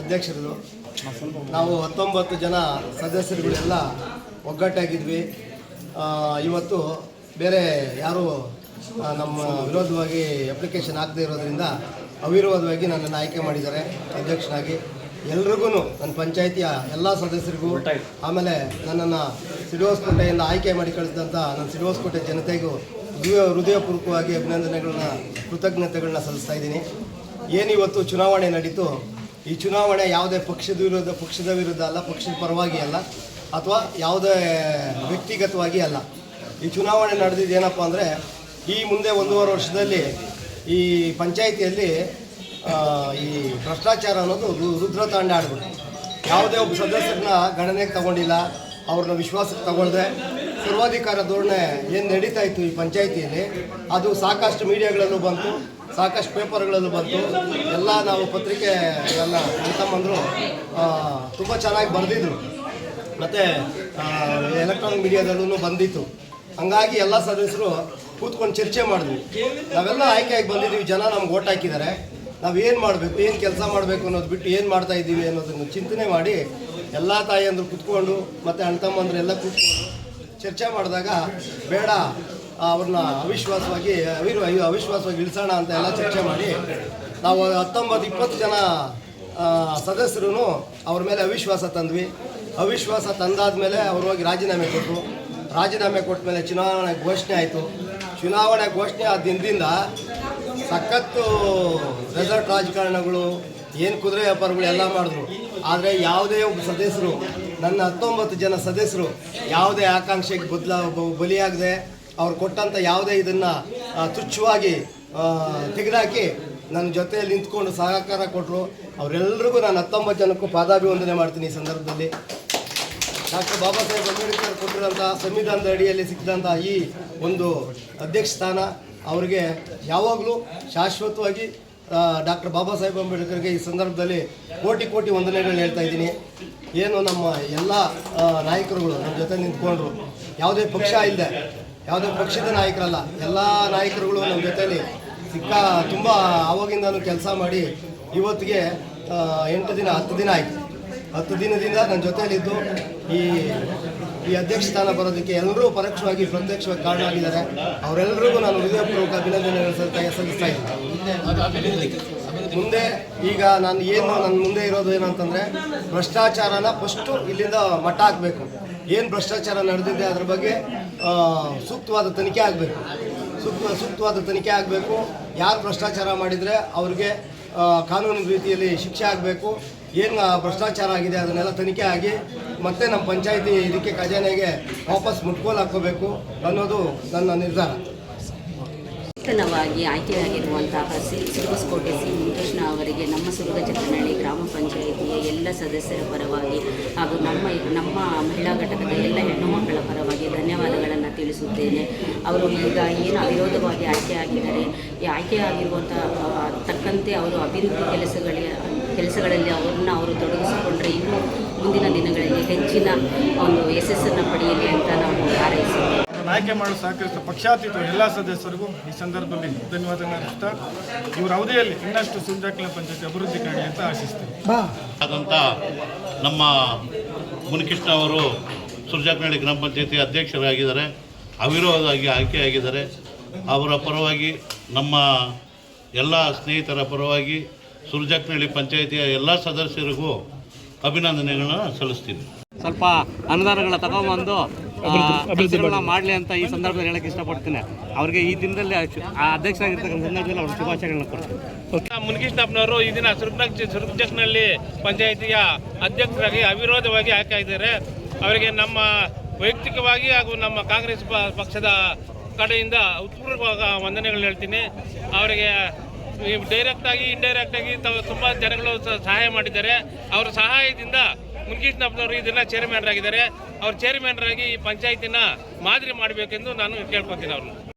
ಅಧ್ಯಕ್ಷರು ನಾವು ಹತ್ತೊಂಬತ್ತು ಜನ ಸದಸ್ಯರುಗಳೆಲ್ಲ ಒಗ್ಗಟ್ಟಾಗಿದ್ವಿ. ಇವತ್ತು ಬೇರೆ ಯಾರು ನಮ್ಮ ವಿರೋಧವಾಗಿ ಅಪ್ಲಿಕೇಶನ್ ಆಗದೇ ಇರೋದ್ರಿಂದ ಅವಿರೋಧವಾಗಿ ನನ್ನನ್ನು ಆಯ್ಕೆ ಮಾಡಿದ್ದಾರೆ ಅಧ್ಯಕ್ಷನಾಗಿ ಎಲ್ರಿಗೂ ನನ್ನ ಪಂಚಾಯಿತಿಯ ಎಲ್ಲ ಸದಸ್ಯರಿಗೂ, ಆಮೇಲೆ ನನ್ನನ್ನು ಸಿಡಿವಸ್ಕೋಟೆಯಿಂದ ಆಯ್ಕೆ ಮಾಡಿ ಕಳಿಸಿದಂಥ ನನ್ನ ಸಿಡಿವಸ್ಕೋಟೆ ಜನತೆಗೂ ಹೃದಯ ಹೃದಯಪೂರ್ವಕವಾಗಿ ಅಭಿನಂದನೆಗಳನ್ನ, ಕೃತಜ್ಞತೆಗಳನ್ನ ಸಲ್ಲಿಸ್ತಾ ಇದ್ದೀನಿ. ಏನಿವತ್ತು ಚುನಾವಣೆ ನಡೀತು, ಈ ಚುನಾವಣೆ ಯಾವುದೇ ಪಕ್ಷದ ವಿರುದ್ಧ ಪಕ್ಷದ ವಿರುದ್ಧ ಅಲ್ಲ, ಪಕ್ಷದ ಪರವಾಗಿ ಅಲ್ಲ, ಅಥವಾ ಯಾವುದೇ ವ್ಯಕ್ತಿಗತವಾಗಿ ಅಲ್ಲ. ಈ ಚುನಾವಣೆ ನಡೆದಿದ್ದು ಏನಪ್ಪ ಅಂದರೆ, ಈ ಮುಂದೆ ಒಂದೂವರೆ ವರ್ಷದಲ್ಲಿ ಈ ಪಂಚಾಯಿತಿಯಲ್ಲಿ ಈ ಭ್ರಷ್ಟಾಚಾರ ಅನ್ನೋದು ರುದ್ರ ತಾಂಡ ಆಡ್ಬಿಟ್ಟು ಯಾವುದೇ ಒಬ್ಬ ಸದಸ್ಯರನ್ನ ಗಣನೆಗೆ ತಗೊಂಡಿಲ್ಲ, ಅವ್ರನ್ನ ವಿಶ್ವಾಸಕ್ಕೆ ತಗೊಳ್ದೆ, ಸರ್ವಾಧಿಕಾರ ಧೋರಣೆ ಏನು ನಡೀತಾ ಇತ್ತು ಈ ಪಂಚಾಯಿತಿಯಲ್ಲಿ, ಅದು ಸಾಕಷ್ಟು ಮೀಡಿಯಾಗಳಲ್ಲೂ ಬಂತು. ಸಾಕಷ್ಟು ಪೇಪರ್ಗಳಲ್ಲೂ ಬಂತು ಎಲ್ಲ ನಾವು ಪತ್ರಿಕೆ ನನ್ನ ತಮ್ಮಂದರು ತುಂಬ ಚೆನ್ನಾಗಿ ಬರೆದಿದ್ರು. ಮತ್ತು ಎಲೆಕ್ಟ್ರಾನಿಕ್ ಮೀಡಿಯಾದಲ್ಲೂ ಬಂದಿತ್ತು. ಹಂಗಾಗಿ ಎಲ್ಲ ಸದಸ್ಯರು ಕೂತ್ಕೊಂಡು ಚರ್ಚೆ ಮಾಡಿದ್ವಿ. ನಾವೆಲ್ಲ ಆಯ್ಕೆಯಾಗಿ ಬಂದಿದ್ದೀವಿ, ಜನ ನಮ್ಗೆ ಓಟ್ ಹಾಕಿದ್ದಾರೆ. ನಾವು ಏನು ಮಾಡಬೇಕು, ಏನು ಕೆಲಸ ಮಾಡಬೇಕು ಅನ್ನೋದು ಬಿಟ್ಟು ಏನು ಮಾಡ್ತಾ ಇದ್ದೀವಿ ಅನ್ನೋದನ್ನು ಚಿಂತನೆ ಮಾಡಿ ಎಲ್ಲ ತಾಯಿಯಂದರು ಕೂತ್ಕೊಂಡು ಮತ್ತು ಅಣ್ಣ ತಮ್ಮಂದ್ರೆಲ್ಲ ಕೂತ್ಕೊಂಡು ಚರ್ಚೆ ಮಾಡಿದಾಗ ಬೇಡ ಅವ್ರನ್ನ ಅವಿಶ್ವಾಸವಾಗಿ ಅವಿರು ಅವಿಶ್ವಾಸವಾಗಿ ಇಳಿಸೋಣ ಅಂತ ಎಲ್ಲ ಚರ್ಚೆ ಮಾಡಿ, ನಾವು ಹತ್ತೊಂಬತ್ತು, ಇಪ್ಪತ್ತು ಜನ ಸದಸ್ಯರು ಅವ್ರ ಮೇಲೆ ಅವಿಶ್ವಾಸ ತಂದ್ವಿ. ಅವಿಶ್ವಾಸ ತಂದಾದ ಮೇಲೆ ಅವ್ರು ಹೋಗಿ ರಾಜೀನಾಮೆ ಕೊಟ್ಟರು ರಾಜೀನಾಮೆ ಕೊಟ್ಟ ಮೇಲೆ ಚುನಾವಣೆ ಘೋಷಣೆ ಆಯಿತು. ಚುನಾವಣೆ ಘೋಷಣೆ ಆದ ದಿನದಿಂದ ಸಖತ್ತು ರೆಸಾರ್ಟ್ ರಾಜಕಾರಣಗಳು, ಏನು ಕುದುರೆ ವ್ಯಾಪಾರಗಳು ಎಲ್ಲ ಮಾಡಿದ್ರು. ಆದರೆ ಯಾವುದೇ ಒಬ್ಬ ಸದಸ್ಯರು, ನನ್ನ ಹತ್ತೊಂಬತ್ತು ಜನ ಸದಸ್ಯರು ಯಾವುದೇ ಆಕಾಂಕ್ಷೆಗೆ ಬದಲ ಬಲಿಯಾಗದೆ ಅವ್ರು ಕೊಟ್ಟಂಥ ಯಾವುದೇ ಇದನ್ನು ತುಚ್ಛವಾಗಿ ತೆಗೆದಾಕಿ ನನ್ನ ಜೊತೆಯಲ್ಲಿ ನಿಂತ್ಕೊಂಡು ಸಹಕಾರ ಕೊಟ್ಟರು ಅವರೆಲ್ಲರಿಗೂ ನಾನು ಹತ್ತೊಂಬತ್ತು ಜನಕ್ಕೂ ಪಾದಾಭಿವಂದನೆ ಮಾಡ್ತೀನಿ ಈ ಸಂದರ್ಭದಲ್ಲಿ. ಡಾಕ್ಟರ್ ಬಾಬಾ ಸಾಹೇಬ್ ಅಂಬೇಡ್ಕರ್ ಕೊಟ್ಟಿರೋಂಥ ಸಂವಿಧಾನದ ಅಡಿಯಲ್ಲಿ ಸಿಕ್ಕಿದಂಥ ಈ ಒಂದು ಅಧ್ಯಕ್ಷ ಸ್ಥಾನ, ಅವರಿಗೆ ಯಾವಾಗಲೂ ಶಾಶ್ವತವಾಗಿ ಡಾಕ್ಟರ್ ಬಾಬಾ ಸಾಹೇಬ್ ಅಂಬೇಡ್ಕರ್ಗೆ ಈ ಸಂದರ್ಭದಲ್ಲಿ ಕೋಟಿ ಕೋಟಿ ವಂದನೆಗಳನ್ನ ಹೇಳ್ತಾ ಇದ್ದೀನಿ. ಏನು ನಮ್ಮ ಎಲ್ಲ ನಾಯಕರುಗಳು ನಮ್ಮ ಜೊತೆ ನಿಂತ್ಕೊಂಡ್ರು. ಯಾವುದೇ ಪಕ್ಷ ಇಲ್ಲದೆ ಯಾವುದೇ ಪಕ್ಷದ ನಾಯಕರಲ್ಲ, ಎಲ್ಲ ನಾಯಕರುಗಳು ನಮ್ಮ ಜೊತೆಯಲ್ಲಿ ಸಿಕ್ಕ, ತುಂಬ ಆವಾಗಿಂದನೂ ಕೆಲಸ ಮಾಡಿ ಇವತ್ತಿಗೆ ಎಂಟು ದಿನ, ಹತ್ತು ದಿನ ಆಯಿತು. ಹತ್ತು ದಿನದಿಂದ ನನ್ನ ಜೊತೆಯಲ್ಲಿದ್ದು ಈ ಈ ಅಧ್ಯಕ್ಷ ಸ್ಥಾನ ಬರೋದಕ್ಕೆ ಎಲ್ಲರೂ ಪರೋಕ್ಷವಾಗಿ ಪ್ರತ್ಯಕ್ಷವಾಗಿ ಕಾರಣ ಆಗಿದ್ದಾರೆ ಅವರೆಲ್ಲರಿಗೂ ನಾನು ಹೃದಯಪೂರ್ವಕ ಅಭಿನಂದನೆ ಸಲ್ಲಿಸ್ತಾ ಸಲ್ಲಿಸ್ತಾ ಇದ್ದೀನಿ. ಮುಂದೆ ಈಗ ನಾನು ಏನು ನನ್ನ ಮುಂದೆ ಇರೋದು ಏನಂತಂದರೆ ಭ್ರಷ್ಟಾಚಾರನ ಫಸ್ಟು ಇಲ್ಲಿಂದ ಮಟ್ಟ ಹಾಕಬೇಕು. ಏನು ಭ್ರಷ್ಟಾಚಾರ ನಡೆದಿದೆ ಅದ್ರ ಬಗ್ಗೆ ಸೂಕ್ತವಾದ ತನಿಖೆ ಆಗಬೇಕು. ಸೂಕ್ತ, ಸೂಕ್ತವಾದ ತನಿಖೆ ಆಗಬೇಕು. ಯಾರು ಭ್ರಷ್ಟಾಚಾರ ಮಾಡಿದರೆ ಅವ್ರಿಗೆ ಕಾನೂನು ರೀತಿಯಲ್ಲಿ ಶಿಕ್ಷೆ ಆಗಬೇಕು. ಏನು ಭ್ರಷ್ಟಾಚಾರ ಆಗಿದೆ ಅದನ್ನೆಲ್ಲ ತನಿಖೆ ಆಗಿ ಮತ್ತೆ ನಮ್ಮ ಪಂಚಾಯಿತಿ ಇದಕ್ಕೆ ಖಜಾನೆಗೆ ವಾಪಸ್ ಮುಟ್ಕೋಲು ಹಾಕ್ಕೋಬೇಕು ಅನ್ನೋದು ನನ್ನ ನಿರ್ಧಾರ. ನೂತನವಾಗಿ ಆಯ್ಕೆಯಾಗಿರುವಂತಹ ಸಿ ಸಿರುವಸ್ಕೋಟೆ ಸಿ ಅವರಿಗೆ ನಮ್ಮ ಸುರುಗಚಕ್ಕನಹಳ್ಳಿ ಗ್ರಾಮ ಪಂಚಾಯಿತಿಯ ಎಲ್ಲ ಸದಸ್ಯರ ಪರವಾಗಿ ಹಾಗೂ ನಮ್ಮ ನಮ್ಮ ಮಹಿಳಾ ಘಟಕದ ಎಲ್ಲ ಹೆಣ್ಣು ಪರವಾಗಿ ಧನ್ಯವಾದಗಳನ್ನು ತಿಳಿಸುತ್ತೇನೆ. ಅವರು ಈಗ ಏನು ಅವಿರೋಧವಾಗಿ ಆಯ್ಕೆಯಾಗಿದ್ದಾರೆ ಈ ಆಯ್ಕೆಯಾಗಿರುವಂಥ ತಕ್ಕಂತೆ ಅವರು ಅಭಿವೃದ್ಧಿ ಕೆಲಸಗಳಿಗೆ, ಕೆಲಸಗಳಲ್ಲಿ ಅವರನ್ನ ಅವರು ತೊಡಗಿಸಿಕೊಂಡ್ರೆ ಇನ್ನೂ ಮುಂದಿನ ದಿನಗಳಲ್ಲಿ ಹೆಚ್ಚಿನ ಒಂದು ಯಶಸ್ಸನ್ನು ಪಡೆಯಲಿ ಅಂತ ನಾವು ಹಾರೈಸುತ್ತೇವೆ. ನನ್ನ ಆಯ್ಕೆ ಮಾಡಲು ಸಹಕರಿಸಿದ ಪಕ್ಷಾತೀತ ಎಲ್ಲ ಸದಸ್ಯರಿಗೂ ಈ ಸಂದರ್ಭದಲ್ಲಿ ಧನ್ಯವಾದಗಳನ್ನು ಅರ್ಪಿಸ್ತಾ ಇವರ ಅವಧಿಯಲ್ಲಿ ಇನ್ನಷ್ಟು ಸುಂಜಾಕಿನ ಪಂಚಾಯತಿ ಅಭಿವೃದ್ಧಿ ಕಾಣಿ ಅಂತ ಆಶಿಸ್ತೇನೆ. ಆದಂಥ ನಮ್ಮ ಮುನಿಕೃಷ್ಣ ಅವರು ಸುರ್ಜಾಕ್ನಹಳ್ಳಿ ಗ್ರಾಮ ಪಂಚಾಯತಿ ಅಧ್ಯಕ್ಷರಾಗಿದ್ದಾರೆ ಅವಿರೋಧವಾಗಿ ಆಯ್ಕೆಯಾಗಿದ್ದಾರೆ. ಅವರ ಪರವಾಗಿ ನಮ್ಮ ಎಲ್ಲ ಸ್ನೇಹಿತರ ಪರವಾಗಿ ಸುರ್ಜಾಕ್ನಹಳ್ಳಿ ಪಂಚಾಯತಿಯ ಎಲ್ಲ ಸದಸ್ಯರಿಗೂ ಅಭಿನಂದನೆಗಳನ್ನು ಸಲ್ಲಿಸ್ತೀನಿ. ಸ್ವಲ್ಪ ಅನುದಾನಗಳ ತಗೊಂಬಂದು ಕೆಲಸಗಳನ್ನ ಮಾಡಲಿ ಅಂತ ಈ ಸಂದರ್ಭದಲ್ಲಿ ಹೇಳಕ್ಕೆ ಇಷ್ಟಪಡ್ತೀನಿ. ಅವ್ರಿಗೆ ಈ ದಿನದಲ್ಲಿ ಆ ಅಧ್ಯಕ್ಷರಾಗಿರ್ತಕ್ಕಂಥ ಸಂದರ್ಭದಲ್ಲಿ ಅವ್ರ ಶುಭಾಶಯಗಳನ್ನ ಕೊಡ್ತೀನಿ. ಮುನಿಕೃಷ್ಣಪ್ಪನವರು ಈ ದಿನ ಸುರ್ಪನಕ್ ಸುರ್ಪಚಕ್ನಲ್ಲಿ ಪಂಚಾಯಿತಿಯ ಅಧ್ಯಕ್ಷರಾಗಿ ಅವಿರೋಧವಾಗಿ ಆಯ್ಕೆಯಾಗಿದ್ದಾರೆ ಅವರಿಗೆ ನಮ್ಮ ವೈಯಕ್ತಿಕವಾಗಿ ಹಾಗೂ ನಮ್ಮ ಕಾಂಗ್ರೆಸ್ ಪ- ಪಕ್ಷದ ಕಡೆಯಿಂದ ಉತ್ಪೂರ್ವಕ ವಂದನೆಗಳನ್ನ ಹೇಳ್ತೀನಿ. ಅವರಿಗೆ ಡೈರೆಕ್ಟಾಗಿ ಇಂಡೈರೆಕ್ಟಾಗಿ ಇಂಡೈರೆಕ್ಟ್ ಆಗಿ ತಾವು ತುಂಬ ಜನಗಳು ಸಹಾಯ ಮಾಡಿದ್ದಾರೆ. ಅವರ ಸಹಾಯದಿಂದ ಮುನಿಕೃಷ್ಣಪ್ಪನವರು ಇದನ್ನ ದಿನ ಚೇರ್ಮನ್ ಆಗಿದ್ದಾರೆ. ಅವ್ರ ಚೇರ್ಮನ್ ಆಗಿ ಈ ಪಂಚಾಯತಿನ ಮಾದರಿ ಮಾಡಬೇಕೆಂದು ನಾನು ಕೇಳ್ಕೊತೀನಿ ಅವ್ರನ್ನ.